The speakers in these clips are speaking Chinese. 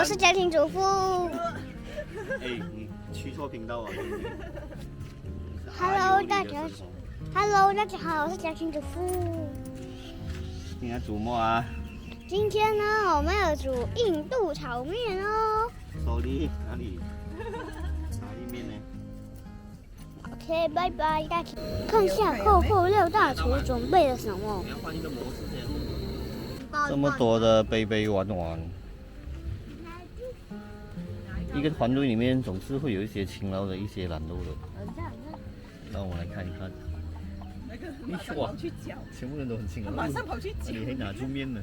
我是家庭主妇。哎，你去错频道了。Hello，大家 Hello，大家好，我是家庭主妇。今天煮么啊？今天呢，我们要煮印度炒面哦。手里哪里？哪里面呢？OK，拜拜，大家。看下厚厚料大厨准备了什么。这么多的杯杯碗碗，一个团队里面总是会有一些勤劳的一些懒惰的。让我们来看一看。那个一马上跑去搅，全部人都很勤劳。马上跑去搅。你还拿出面呢。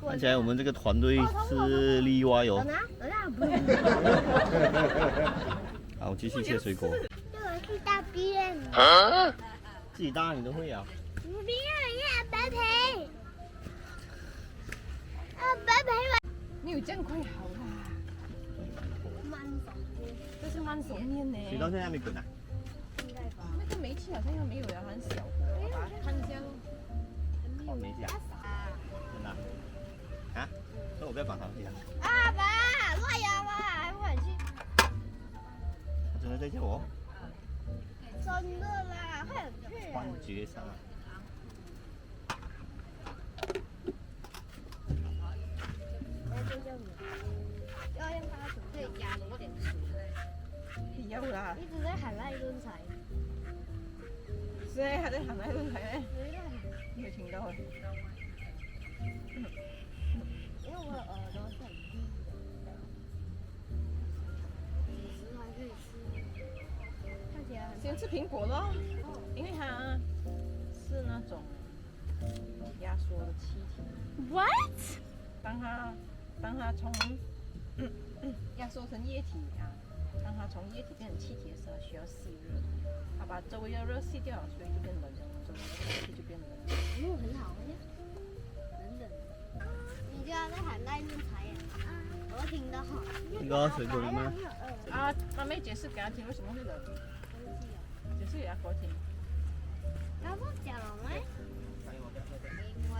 看起来我们这个团队是例外哦。好，继续切水果。这个是大便。自己搭你都会啊？不要呀，白培。啊，白培没有这样快好啦，慢手。这是慢手面呢。水到现在还没滚啊？那个煤气好像又没有了，很小火，把它看一下咯。哦，没讲。真的啊？啊？那我不要绑上去啊？阿爸，乱呀吧，还不敢去。他真的在叫我真的啦，快点去幻觉上要啦，一直在喊赖敦才。现在还在喊那个台呢，没有听到啊。因为我的耳朵是很低的，其实还可以吃，看起来很先吃苹果咯，因为它是那种压缩的气体，What？当它当它从压缩成液体啊，当它从液体变成气体的时候，需要吸热，它把周围的热吸掉，所以就变冷了，周围的气就变冷了。嗯，很好呀，等等，你就要在喊赖敦才呀？我听得好。那个水果了吗？啊，妈妹解释给他听为什么会冷，解释给他听。要不讲了吗？因为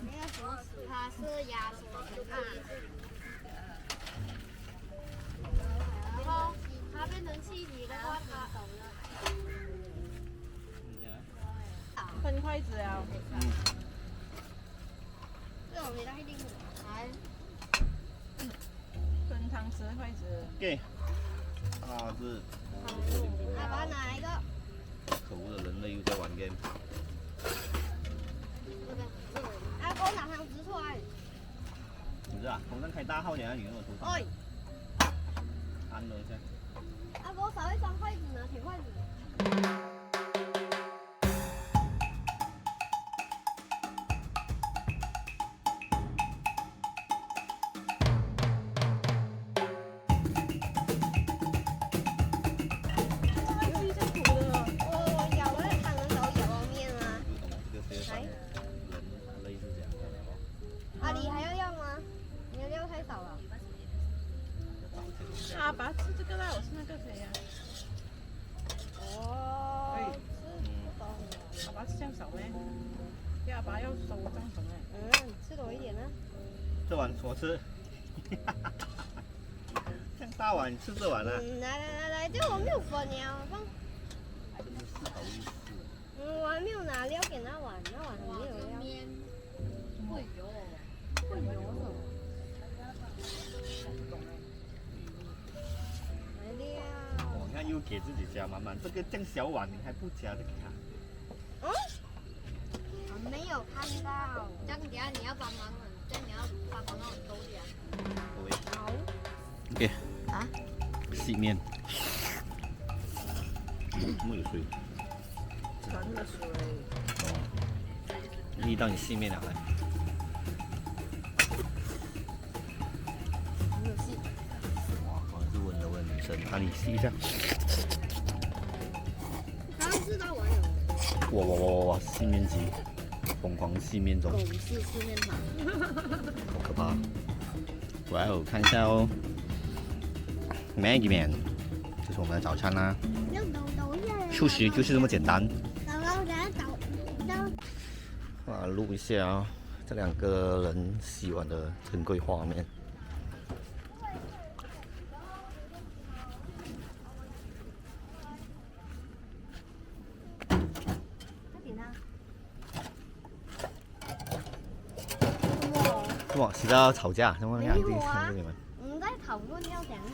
那个时候它是压缩成它变成气体的话，它懂了。分筷子啊，这种味道一定来。分汤匙筷子。给。啊，是来，把它拿一个，可恶的人类又在玩 game。这个，这个，啊，给我拿汤匙出来。不是啊，头上开大号，你还你跟我头上哎，按了一下。啊，给我少一双筷子呢，铁筷子。要爸要收这样少咩？嗯，吃多一点呢。这碗我吃。这样大碗你吃这碗啊？嗯，来来来来，这我没有分呀，放。真是好意思。嗯，我还没有拿料给那碗，那碗没有料。会油，会油的。没料。我看又给自己加满满，这个这样小碗你还不加这个卡？看到。这样等下你要帮忙了，这样你要帮忙让我兜点。对。好。OK。啊？细面。没有水？纯的水。力到你细面了来。没有戏。哇，果然是温柔的女生，哪里吸一下？刚刚知道我有哇哇哇哇哇！细面机，疯狂四面走，狗是四面跑。好可怕！哇哦，看一下哦，Maggie Man，这是我们的早餐啦、要抖抖一下。数学就是这么简单。然后给它抖抖。啊，录一下啊这两个人洗碗的珍贵画面。快点啊！哇，什么？洗到吵架？什么样子？没有啊看这里面。我们在讨论要怎样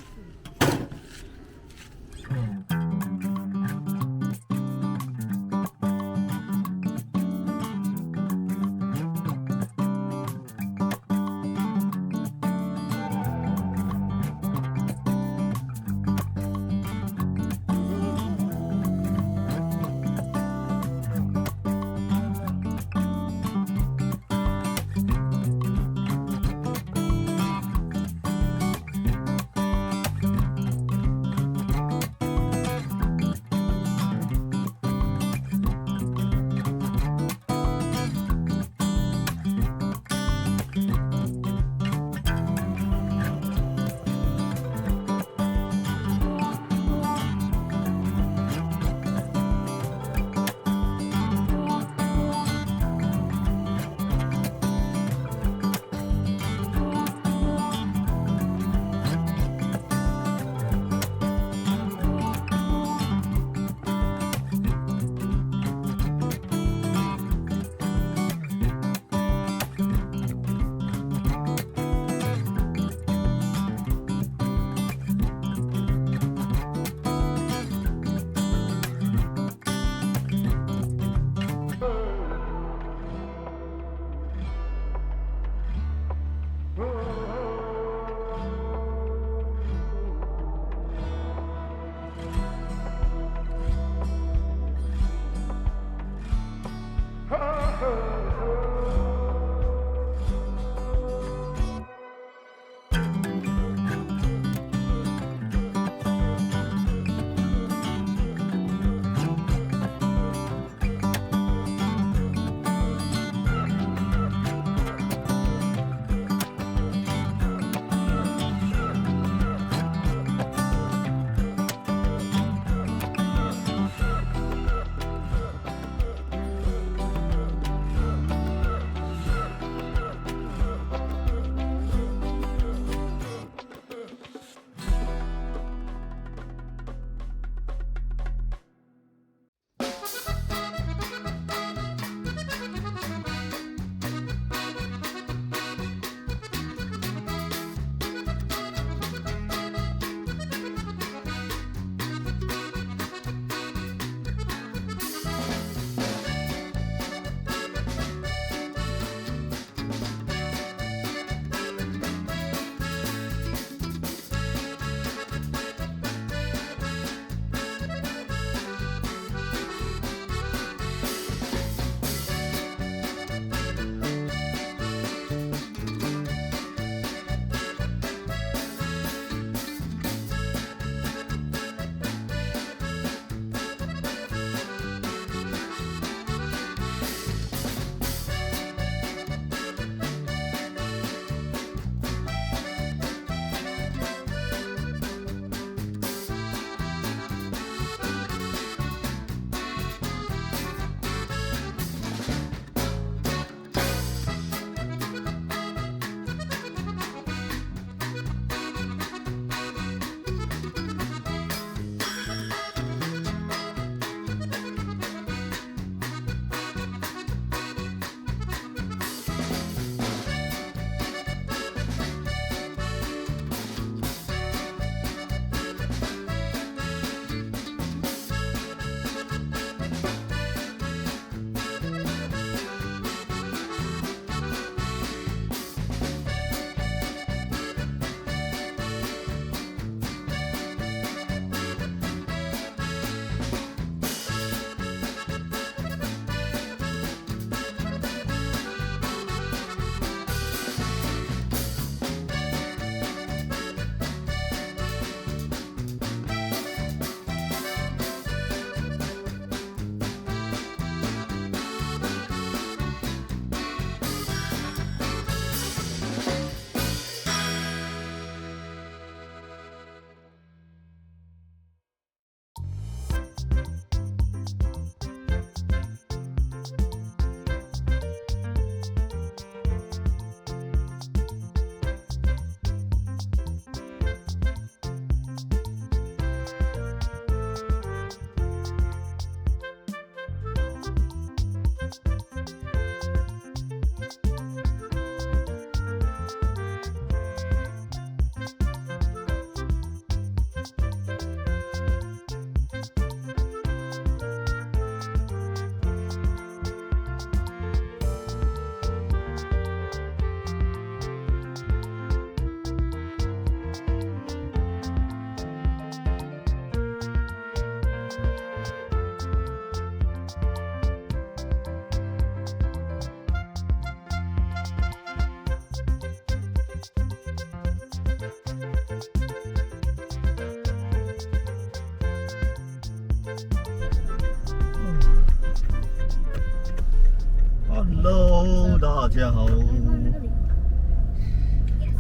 家好。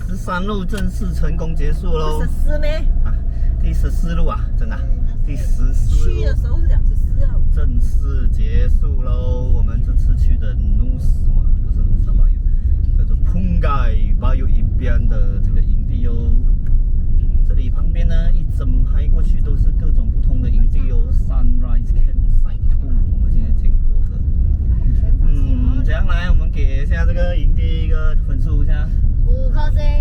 十三路正式成功结束喽十，四咩？啊，第十四路啊，真的啊、第十四去的路时候是两十四号。正式结束喽。我们这次去的 Nus 什么？不是 Nusa Bayu，叫做 Pungai Bayu 一边的这个营地哦。这里旁边呢，一整排过去都是各种不同的营地哦。Sunrise Campsite Two，我们现在经过的。嗯，怎样来？给一下这个营地一个分数一下。五颗星。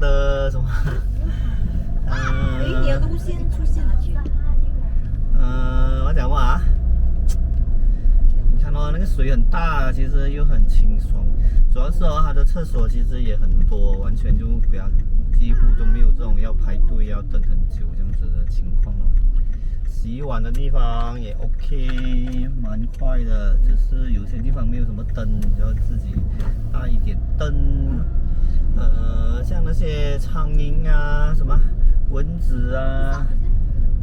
的什么？嗯路线出现了，嗯，我讲过啊？你看哦，那个水很大，其实又很清爽。主要是哦，它的厕所其实也很多，完全就不要，几乎都没有这种要排队要等很久这样子的情况哦。洗碗的地方也 OK，蛮快的，只是有些地方没有什么灯，你就要自己带一点灯。呃，像那些苍蝇啊、什么蚊子啊，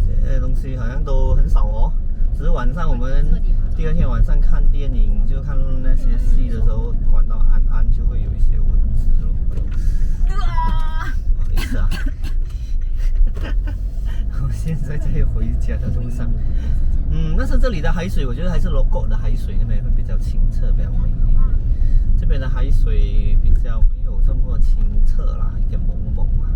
这些东西好像都很少哦。只是晚上我们第二天晚上看电影，就看那些戏的时候，关到暗暗就会有一些蚊子咯。不好意思啊。我现在在回家的路上，嗯，但是这里的海水，我觉得还是 local 的海水那边会比较清澈，比较美丽。这边的海水比较没有这么清澈啦，有点蒙蒙啦。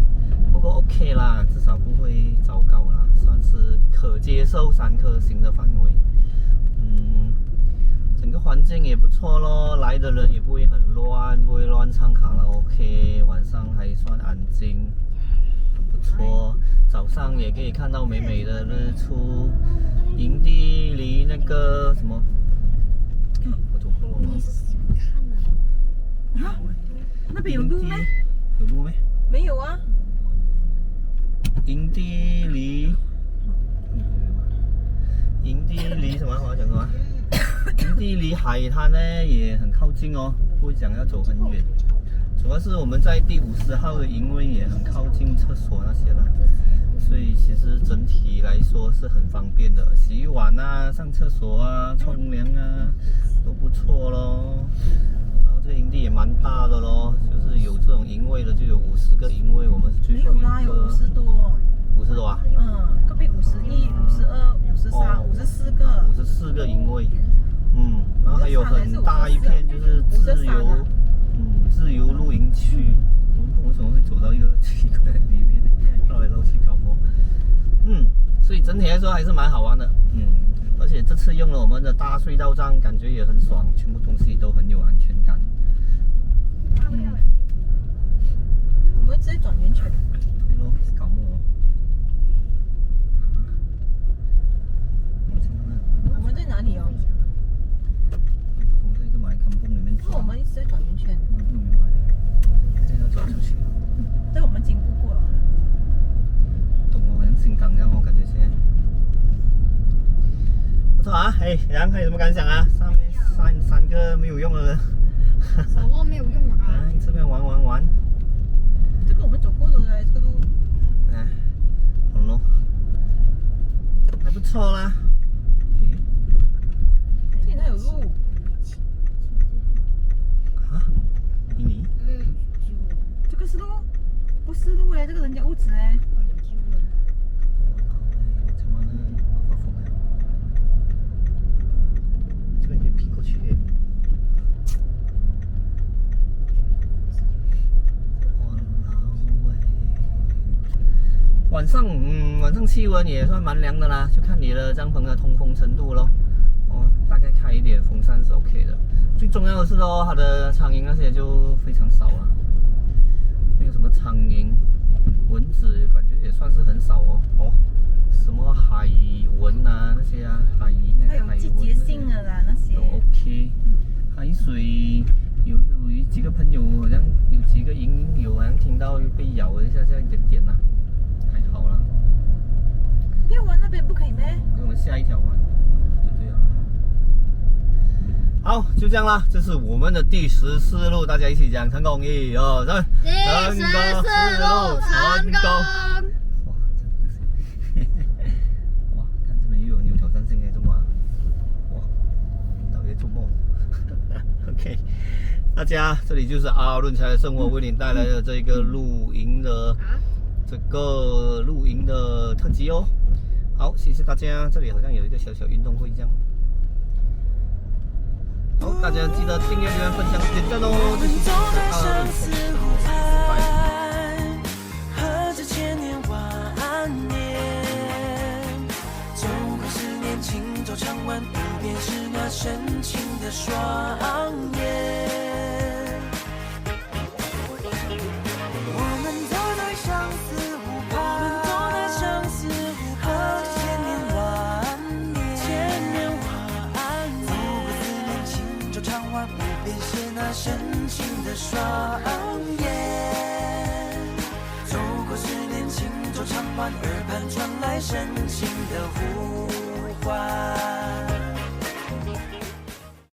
不过 OK 啦，至少不会糟糕啦，算是可接受三颗星的范围。嗯，整个环境也不错咯，来的人也不会很乱，不会乱唱卡拉 OK，晚上还算安静。不错，早上也可以看到美美的日出。营地离那个什么，我走错了吗？啊，那边有路吗？有路没？没有啊。营地离，营地离什么？我要讲什么？营地离海滩呢也很靠近哦，不会讲要走很远。主要是我们在第五十号的营位也很靠近厕所以其实整体来说是很方便的，洗碗啊、上厕所啊、冲凉啊都不错咯。然后这个营地也蛮大的咯，就是有这种营位的就有五十个营位，我们是最后一个五十多。五十多啊。嗯，隔壁五十一、五十二、五十三、五十四个。五十四个营位，嗯，然后还有很大一片就是自由，嗯，自由露营区。为什么会走到一个奇怪的里面呢？绕来绕去搞么？嗯，所以整体来说还是蛮好玩的，嗯，而且这次用了我们的大隧道杖，感觉也很爽，全部东西都很有安全感。嗯，我们直接转圆圈。对咯，搞么？我们在哪里哦？我们在一个买 kampung 里面转是我。们一直在转圆圈，不要走出去，但我们经过过。懂我好像新港这样，我感觉现在不错啊。哎，杨还有什么感想啊？上面三三个没有用的人，什么没有用啊？来，这边玩玩玩，气温也算蛮凉的啦，就看你的帐篷的通风程度咯。哦，大概开一点风扇是 OK 的。最重要的是哦，它的苍蝇那些就非常少啊，没有什么苍蝇、蚊子，感觉也算是很少哦。哦，什么海蚊啊那些啊，海鱼那些有季节性的啦那些。都 OK，海水。有有几个朋友好像有几个蝇蝇友好像听到被咬了一下，这样一点点呐、不要玩那边不可以咩？给我们下一条玩，就这样。好，就这样啦，这是我们的第十四路，大家一起讲成功，一二三，第十四路成功。哇，真的是，哇，看这边又有牛挑战性哎，中华，哇，导游做梦，OK，大家，这里就是阿润财的生活为您带来的这个露营的这个露营的特辑哦。好，谢谢大家，这里好像有一个小小运动会这样。好，大家记得订阅、留言、分享、点赞哦。这期是阿润财，拜。深情的双眼。走过十年，轻舟唱晚，耳畔传来深情的呼唤。